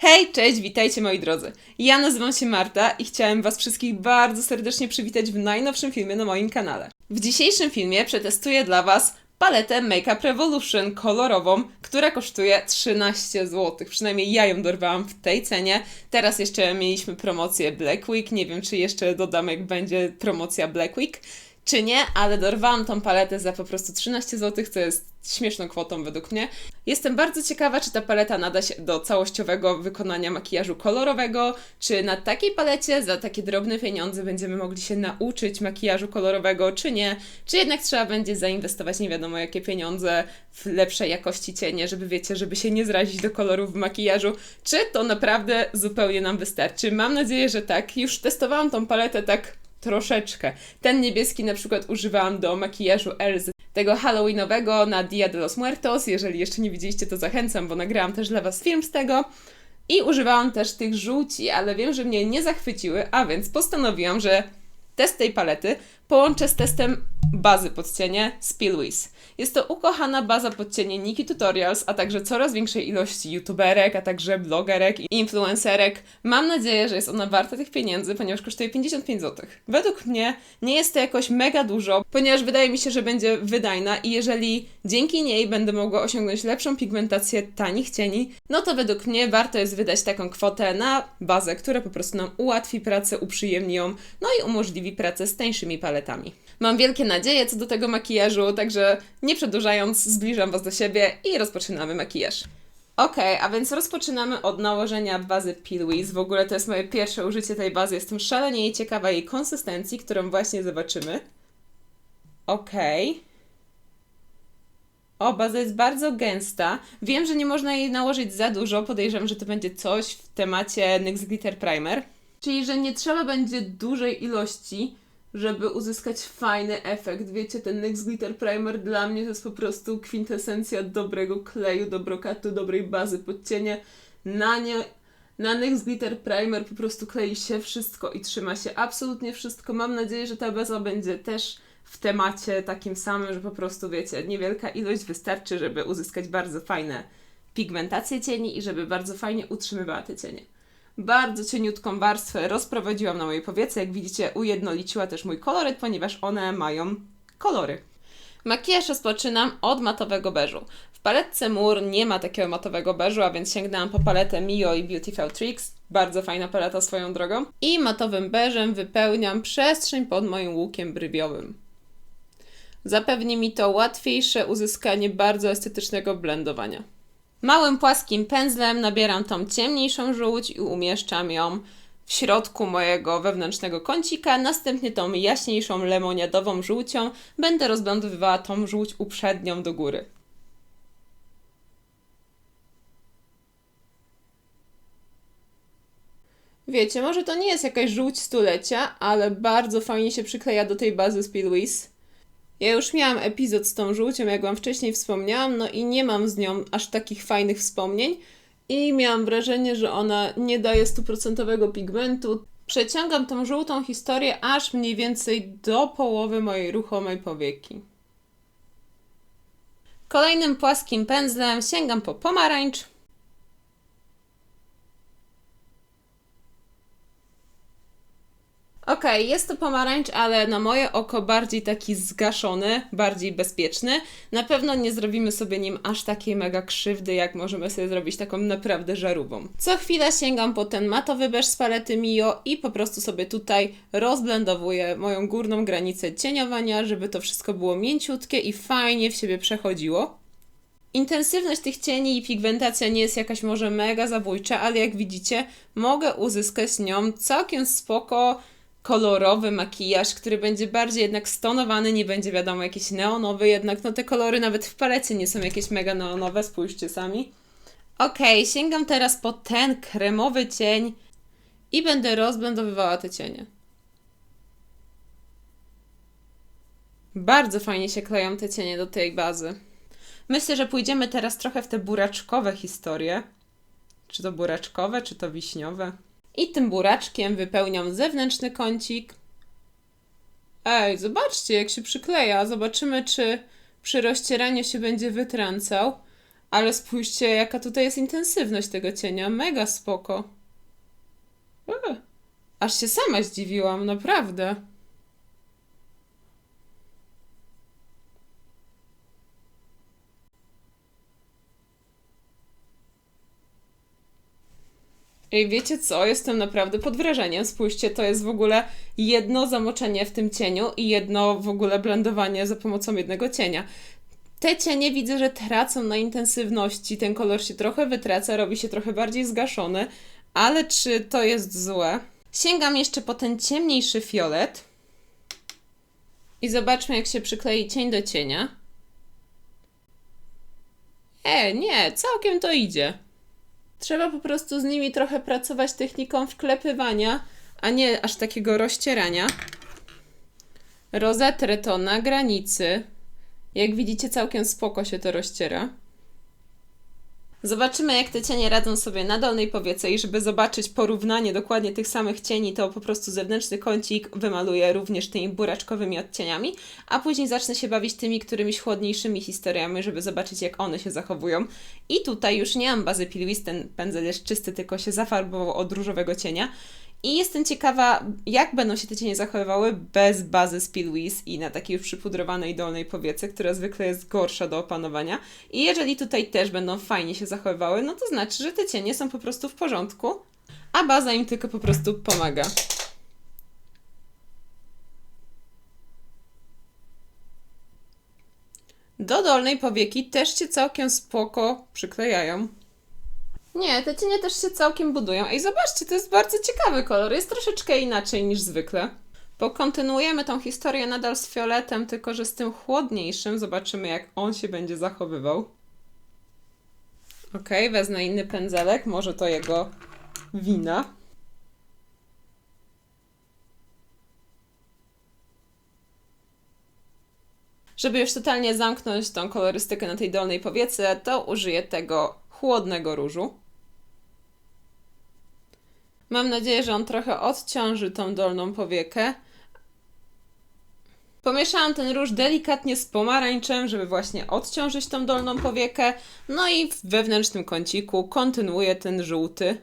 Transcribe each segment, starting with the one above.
Hej, cześć, witajcie moi drodzy. Ja nazywam się Marta i chciałem Was wszystkich bardzo serdecznie przywitać w najnowszym filmie na moim kanale. W dzisiejszym filmie przetestuję dla Was paletę Makeup Revolution kolorową, która kosztuje 13 zł. Przynajmniej ja ją dorwałam w tej cenie. Teraz jeszcze mieliśmy promocję Black Week. Nie wiem, czy jeszcze dodam, jak będzie promocja Black Week czy nie, ale dorwałam tą paletę za po prostu 13 zł, co jest śmieszną kwotą według mnie. Jestem bardzo ciekawa, czy ta paleta nada się do całościowego wykonania makijażu kolorowego, czy na takiej palecie za takie drobne pieniądze będziemy mogli się nauczyć makijażu kolorowego, czy nie, czy jednak trzeba będzie zainwestować nie wiadomo jakie pieniądze w lepszej jakości cienie, żeby wiecie, żeby się nie zrazić do kolorów w makijażu, czy to naprawdę zupełnie nam wystarczy. Mam nadzieję, że tak. Już testowałam tą paletę tak troszeczkę. Ten niebieski na przykład używałam do makijażu Elzy, tego halloweenowego na Dia de los Muertos. Jeżeli jeszcze nie widzieliście, to zachęcam, bo nagrałam też dla Was film z tego. I używałam też tych żółci, ale wiem, że mnie nie zachwyciły, a więc postanowiłam, że test tej palety połączę z testem bazy pod cienie Spillwiz. Jest to ukochana baza pod cienie Niki Tutorials, a także coraz większej ilości youtuberek, a także blogerek i influencerek. Mam nadzieję, że jest ona warta tych pieniędzy, ponieważ kosztuje 55 zł. Według mnie nie jest to jakoś mega dużo, ponieważ wydaje mi się, że będzie wydajna i jeżeli dzięki niej będę mogła osiągnąć lepszą pigmentację tanich cieni, no to według mnie warto jest wydać taką kwotę na bazę, która po prostu nam ułatwi pracę, uprzyjemni ją, no i umożliwi pracę z tańszymi paletami. Mam wielkie nadzieje co do tego makijażu, także nie przedłużając, zbliżam Was do siebie i rozpoczynamy makijaż. Ok, a więc rozpoczynamy od nałożenia bazy Pilwiz. W ogóle to jest moje pierwsze użycie tej bazy. Jestem szalenie jej ciekawa jej konsystencji, którą właśnie zobaczymy. Ok. O, baza jest bardzo gęsta. Wiem, że nie można jej nałożyć za dużo. Podejrzewam, że to będzie coś w temacie NYX Glitter Primer. Czyli, że nie trzeba będzie dużej ilości, żeby uzyskać fajny efekt. Wiecie, ten NYX Glitter Primer dla mnie to jest po prostu kwintesencja dobrego kleju, do brokatu, dobrej bazy pod cienie. Na nie na NYX Glitter Primer po prostu klei się wszystko i trzyma się absolutnie wszystko. Mam nadzieję, że ta baza będzie też w temacie takim samym, że po prostu wiecie, niewielka ilość wystarczy, żeby uzyskać bardzo fajne pigmentacje cieni i żeby bardzo fajnie utrzymywała te cienie bardzo cieniutką warstwę rozprowadziłam na mojej powiece. Jak widzicie, ujednoliciła też mój koloryt, ponieważ one mają kolory. Makijaż rozpoczynam od matowego beżu. W paletce Mur nie ma takiego matowego beżu, a więc sięgnęłam po paletę Mio i Beautiful Tricks. Bardzo fajna paleta swoją drogą. I matowym beżem wypełniam przestrzeń pod moim łukiem brywiowym. Zapewni mi to łatwiejsze uzyskanie bardzo estetycznego blendowania. Małym płaskim pędzlem nabieram tą ciemniejszą żółć i umieszczam ją w środku mojego wewnętrznego kącika. Następnie tą jaśniejszą lemoniadową żółcią będę rozblendowywała tą żółć uprzednią do góry. Wiecie, może to nie jest jakaś żółć stulecia, ale bardzo fajnie się przykleja do tej bazy Speedwiz. Ja już miałam epizod z tą żółcią, jak Wam wcześniej wspomniałam, no i nie mam z nią aż takich fajnych wspomnień. I miałam wrażenie, że ona nie daje stuprocentowego pigmentu. Przeciągam tą żółtą historię aż mniej więcej do połowy mojej ruchomej powieki. Kolejnym płaskim pędzlem sięgam po pomarańcz Okej, okay, jest to pomarańcz, ale na moje oko bardziej taki zgaszony, bardziej bezpieczny. Na pewno nie zrobimy sobie nim aż takiej mega krzywdy, jak możemy sobie zrobić taką naprawdę żarówą. Co chwilę sięgam po ten matowy beż z palety Mio i po prostu sobie tutaj rozblendowuję moją górną granicę cieniowania, żeby to wszystko było mięciutkie i fajnie w siebie przechodziło. Intensywność tych cieni i pigmentacja nie jest jakaś może mega zabójcza, ale jak widzicie, mogę uzyskać nią całkiem spoko kolorowy makijaż, który będzie bardziej jednak stonowany, nie będzie wiadomo jakiś neonowy, jednak no te kolory nawet w palecie nie są jakieś mega neonowe, spójrzcie sami. Ok, sięgam teraz po ten kremowy cień i będę rozblendowywała te cienie. Bardzo fajnie się kleją te cienie do tej bazy. Myślę, że pójdziemy teraz trochę w te buraczkowe historie. Czy to buraczkowe, czy to wiśniowe? I tym buraczkiem wypełniam zewnętrzny kącik. Ej, zobaczcie jak się przykleja. Zobaczymy, czy przy rozcieraniu się będzie wytrącał. Ale spójrzcie, jaka tutaj jest intensywność tego cienia. Mega spoko. E, Aż się sama zdziwiłam, naprawdę. Ej, wiecie co? Jestem naprawdę pod wrażeniem. Spójrzcie, to jest w ogóle jedno zamoczenie w tym cieniu i jedno w ogóle blendowanie za pomocą jednego cienia. Te cienie widzę, że tracą na intensywności, ten kolor się trochę wytraca, robi się trochę bardziej zgaszony, ale czy to jest złe? Sięgam jeszcze po ten ciemniejszy fiolet i zobaczmy, jak się przyklei cień do cienia. E, nie, całkiem to idzie. Trzeba po prostu z nimi trochę pracować techniką wklepywania, a nie aż takiego rozcierania. Rozetrę to na granicy. Jak widzicie, całkiem spoko się to rozciera. Zobaczymy, jak te cienie radzą sobie na dolnej powiece i żeby zobaczyć porównanie dokładnie tych samych cieni, to po prostu zewnętrzny kącik wymaluję również tymi buraczkowymi odcieniami, a później zacznę się bawić tymi którymiś chłodniejszymi historiami, żeby zobaczyć, jak one się zachowują. I tutaj już nie mam bazy Pilwis, ten pędzel jest czysty, tylko się zafarbował od różowego cienia. I jestem ciekawa, jak będą się te cienie zachowywały bez bazy z Pilwis i na takiej już przypudrowanej dolnej powiece, która zwykle jest gorsza do opanowania. I jeżeli tutaj też będą fajnie się zachowywały, no to znaczy, że te cienie są po prostu w porządku, a baza im tylko po prostu pomaga. Do dolnej powieki też się całkiem spoko przyklejają. Nie, te cienie też się całkiem budują. Ej, zobaczcie, to jest bardzo ciekawy kolor. Jest troszeczkę inaczej niż zwykle. Pokontynuujemy tą historię nadal z fioletem, tylko że z tym chłodniejszym. Zobaczymy, jak on się będzie zachowywał. Ok, wezmę inny pędzelek. Może to jego wina. Żeby już totalnie zamknąć tą kolorystykę na tej dolnej powiece, to użyję tego chłodnego różu. Mam nadzieję, że on trochę odciąży tą dolną powiekę. Pomieszałam ten róż delikatnie z pomarańczem, żeby właśnie odciążyć tą dolną powiekę. No i w wewnętrznym kąciku kontynuuję ten żółty.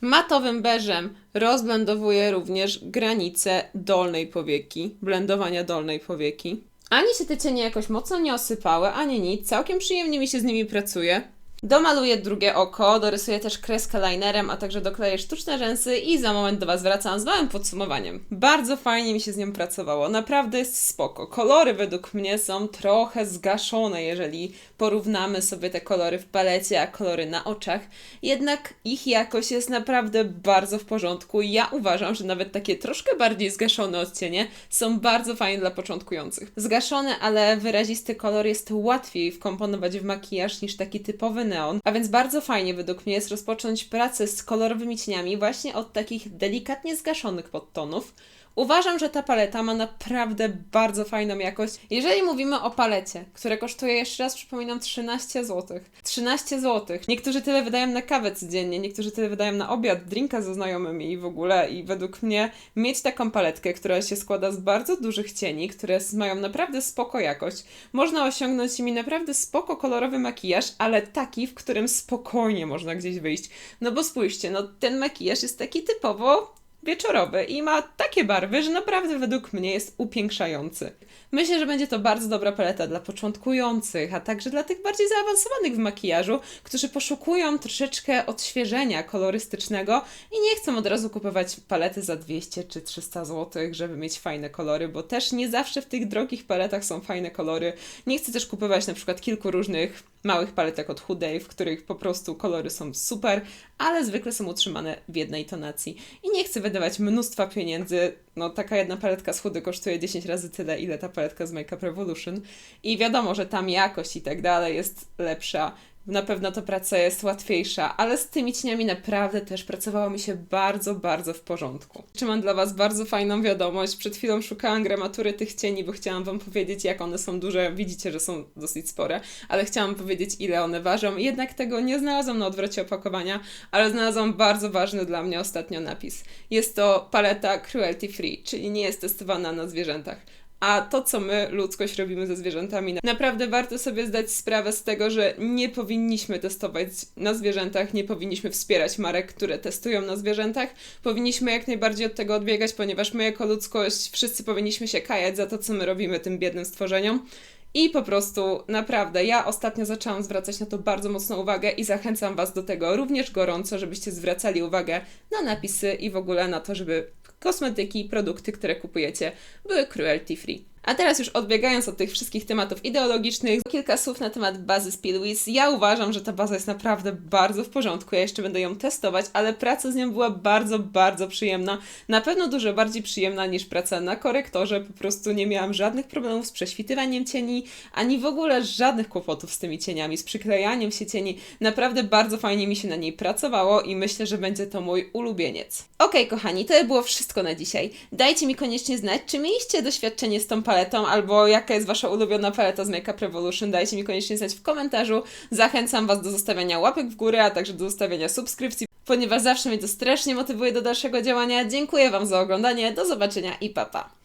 Matowym beżem rozblendowuję również granice dolnej powieki, blendowania dolnej powieki. Ani się te cienie jakoś mocno nie osypały, ani nic. Całkiem przyjemnie mi się z nimi pracuje. Domaluję drugie oko, dorysuję też kreskę linerem, a także dokleję sztuczne rzęsy i za moment do Was wracam z małym podsumowaniem. Bardzo fajnie mi się z nią pracowało, naprawdę jest spoko. Kolory według mnie są trochę zgaszone, jeżeli porównamy sobie te kolory w palecie, a kolory na oczach. Jednak ich jakość jest naprawdę bardzo w porządku ja uważam, że nawet takie troszkę bardziej zgaszone odcienie są bardzo fajne dla początkujących. Zgaszony, ale wyrazisty kolor jest łatwiej wkomponować w makijaż niż taki typowy neon, a więc bardzo fajnie według mnie jest rozpocząć pracę z kolorowymi cieniami właśnie od takich delikatnie zgaszonych podtonów. Uważam, że ta paleta ma naprawdę bardzo fajną jakość. Jeżeli mówimy o palecie, która kosztuje, jeszcze raz przypominam, 13 zł. 13 zł. Niektórzy tyle wydają na kawę codziennie, niektórzy tyle wydają na obiad, drinka ze znajomymi i w ogóle. I według mnie mieć taką paletkę, która się składa z bardzo dużych cieni, które mają naprawdę spoko jakość, można osiągnąć nimi naprawdę spoko kolorowy makijaż, ale taki, w którym spokojnie można gdzieś wyjść. No bo spójrzcie, no ten makijaż jest taki typowo wieczorowy i ma takie barwy, że naprawdę według mnie jest upiększający. Myślę, że będzie to bardzo dobra paleta dla początkujących, a także dla tych bardziej zaawansowanych w makijażu, którzy poszukują troszeczkę odświeżenia kolorystycznego i nie chcą od razu kupować palety za 200 czy 300 zł, żeby mieć fajne kolory, bo też nie zawsze w tych drogich paletach są fajne kolory. Nie chcę też kupować na przykład kilku różnych małych paletek od Huday, w których po prostu kolory są super, ale zwykle są utrzymane w jednej tonacji. I nie chcę wydawać mnóstwa pieniędzy. No, taka jedna paletka z Hudy kosztuje 10 razy tyle, ile ta paletka z Makeup Revolution. I wiadomo, że tam jakość i tak dalej jest lepsza. Na pewno ta praca jest łatwiejsza, ale z tymi cieniami naprawdę też pracowało mi się bardzo, bardzo w porządku. Czy mam dla Was bardzo fajną wiadomość? Przed chwilą szukałam gramatury tych cieni, bo chciałam Wam powiedzieć, jak one są duże. Widzicie, że są dosyć spore, ale chciałam powiedzieć, ile one ważą. Jednak tego nie znalazłam na odwrocie opakowania, ale znalazłam bardzo ważny dla mnie ostatnio napis. Jest to paleta cruelty free, czyli nie jest testowana na zwierzętach a to, co my, ludzkość, robimy ze zwierzętami. Naprawdę warto sobie zdać sprawę z tego, że nie powinniśmy testować na zwierzętach, nie powinniśmy wspierać marek, które testują na zwierzętach. Powinniśmy jak najbardziej od tego odbiegać, ponieważ my, jako ludzkość, wszyscy powinniśmy się kajać za to, co my robimy tym biednym stworzeniom. I po prostu naprawdę, ja ostatnio zaczęłam zwracać na to bardzo mocną uwagę i zachęcam Was do tego również gorąco, żebyście zwracali uwagę na napisy i w ogóle na to, żeby kosmetyki, produkty, które kupujecie, były cruelty free. A teraz już odbiegając od tych wszystkich tematów ideologicznych, kilka słów na temat bazy Speedwiz. Ja uważam, że ta baza jest naprawdę bardzo w porządku. Ja jeszcze będę ją testować, ale praca z nią była bardzo, bardzo przyjemna. Na pewno dużo bardziej przyjemna niż praca na korektorze. Po prostu nie miałam żadnych problemów z prześwitywaniem cieni, ani w ogóle żadnych kłopotów z tymi cieniami, z przyklejaniem się cieni. Naprawdę bardzo fajnie mi się na niej pracowało i myślę, że będzie to mój ulubieniec. Okej, kochani, to było wszystko na dzisiaj. Dajcie mi koniecznie znać, czy mieliście doświadczenie z tą paletą, albo jaka jest Wasza ulubiona paleta z Makeup Revolution. Dajcie mi koniecznie znać w komentarzu. Zachęcam Was do zostawiania łapek w górę, a także do zostawiania subskrypcji, ponieważ zawsze mnie to strasznie motywuje do dalszego działania. Dziękuję Wam za oglądanie, do zobaczenia i papa. Pa.